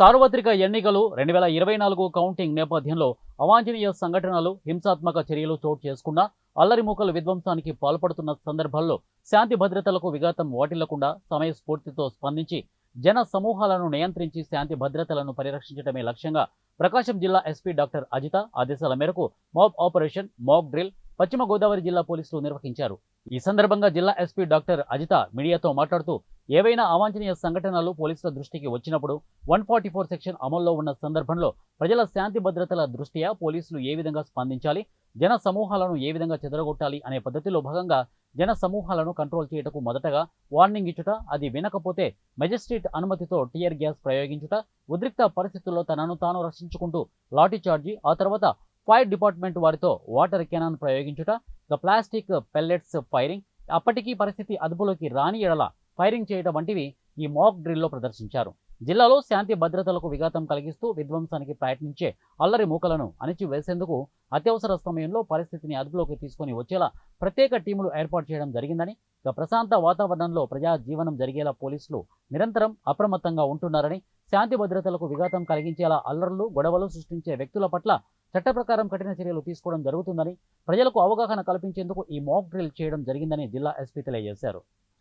సార్వత్రిక ఎన్నికలు రెండు వేల ఇరవై నాలుగు కౌంటింగ్ నేపథ్యంలో అవాంఛనీయ సంఘటనలు హింసాత్మక చర్యలు చోటు చేసుకున్నా అల్లరి విధ్వంసానికి పాల్పడుతున్న సందర్భాల్లో శాంతి భద్రతలకు విఘాతం వాటిల్లకుండా సమయస్ఫూర్తితో స్పందించి జన సమూహాలను నియంత్రించి శాంతి భద్రతలను పరిరక్షించడమే లక్ష్యంగా ప్రకాశం జిల్లా ఎస్పీ డాక్టర్ అజిత ఆదేశాల మేరకు మాబ్ ఆపరేషన్ మాక్ డ్రిల్ పశ్చిమ గోదావరి జిల్లా పోలీసులు నిర్వహించారు. ఈ సందర్భంగా జిల్లా ఎస్పీ డాక్టర్ అజిత మీడియాతో మాట్లాడుతూ ఏవైనా అవాంఛనీయ సంఘటనలు పోలీసుల దృష్టికి వచ్చినప్పుడు వన్ ఫార్టీ ఫోర్ సెక్షన్ అమల్లో ఉన్న సందర్భంలో ప్రజల శాంతి భద్రతల దృష్ట్యా పోలీసులు ఏ విధంగా స్పందించాలి? జన సమూహాలను ఏ విధంగా చెదరగొట్టాలి అనే పద్ధతిలో భాగంగా జన సమూహాలను కంట్రోల్ చేయటకు మొదటగా వార్నింగ్ ఇచ్చుట అది వినకపోతే మెజిస్ట్రేట్ అనుమతితో టీయర్ గ్యాస్ ప్రయోగించుట ఉద్రిక్త పరిస్థితుల్లో తనను తాను రక్షించుకుంటూ లాఠీ చార్జీ ఆ తర్వాత ఫైర్ డిపార్ట్మెంట్ వారితో వాటర్ కెనాన్ ప్రయోగించుట ద ప్లాస్టిక్ పెల్లెట్స్ ఫైరింగ్ అప్పటికీ పరిస్థితి అదుపులోకి రాని ఎడల ఫైరింగ్ చేయడం వంటివి ఈ మాక్ డ్రిల్లో ప్రదర్శించారు. జిల్లాలో శాంతి భద్రతలకు విఘాతం కలిగిస్తూ విధ్వంసానికి ప్రయత్నించే అల్లరి మూకలను అణిచివేసేందుకు అత్యవసర సమయంలో పరిస్థితిని అదుపులోకి తీసుకొని వచ్చేలా ప్రత్యేక టీములు ఏర్పాటు చేయడం జరిగిందని ఇక ప్రశాంత వాతావరణంలో ప్రజా జీవనం జరిగేలా పోలీసులు నిరంతరం అప్రమత్తంగా ఉంటున్నారని శాంతి భద్రతలకు విఘాతం కలిగించేలా అల్లర్లు గొడవలు సృష్టించే వ్యక్తుల పట్ల చట్ట ప్రకారం కఠిన చర్యలు తీసుకోవడం జరుగుతుందని ప్రజలకు అవగాహన కల్పించేందుకు ఈ మాక్ డ్రిల్ చేయడం జరిగిందని జిల్లా ఎస్పీ తెలియజేశారు.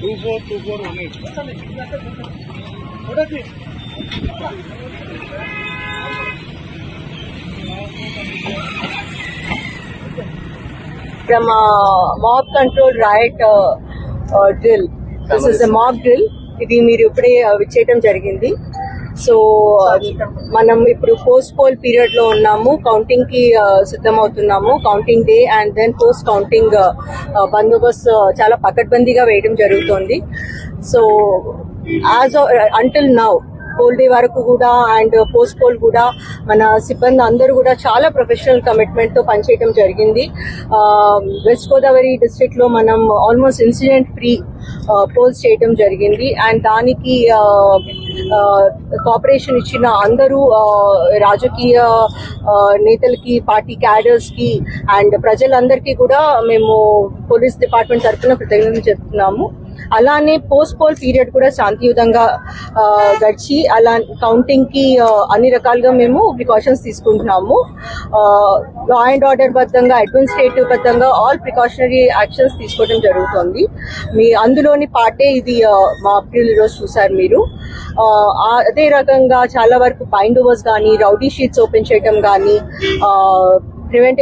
Two four two four one eight from a mob control riot uh, uh, drill. This is a mob drill. ఇది మీరు ఇప్పుడే uh, చేయటం జరిగింది సో మనం ఇప్పుడు పోస్ట్ పోల్ పీరియడ్లో ఉన్నాము. కౌంటింగ్కి సిద్ధమవుతున్నాము. Counting day and then post counting బందోబస్తు చాలా పకడ్బందీగా వేయడం జరుగుతోంది. So as until now poll day వరకు కూడా అండ్ పోస్ట్ పోల్ కూడా మన సిబ్బంది అందరూ కూడా చాలా ప్రొఫెషనల్ కమిట్మెంట్తో పనిచేయడం జరిగింది. వెస్ట్ గోదావరి డిస్ట్రిక్ట్లో మనం ఆల్మోస్ట్ ఇన్సిడెంట్ ఫ్రీ పోల్స్ చేయడం జరిగింది. అండ్ దానికి కోఆపరేషన్ ఇచ్చిన అందరూ ఆ, రాజకీయ ఆ, నేతలకి పార్టీ క్యాడర్స్కి అండ్ ప్రజలందరికీ కూడా మేము పోలీస్ డిపార్ట్మెంట్ తరఫున కృతజ్ఞతలు చెప్తున్నాము. అలానే పోస్ట్ పోల్ పీరియడ్ కూడా శాంతియుతంగా గడిచి అలా కౌంటింగ్కి అన్ని రకాలుగా మేము ప్రికాషన్స్ తీసుకుంటున్నాము. లా అండ్ ఆర్డర్ బద్దంగా అడ్మినిస్ట్రేటివ్ బద్దంగా ఆల్ ప్రికాషనరీ యాక్షన్స్ తీసుకోవడం జరుగుతుంది. మీ అందులోని పార్టే ఇది మా అప్రిల్ రోజు చూసారు మీరు. అదే రకంగా చాలా వరకు బైండ్ ఓవర్స్ కానీ రౌడీ షీట్స్ ఓపెన్ చేయడం కానీ ప్రివెంట్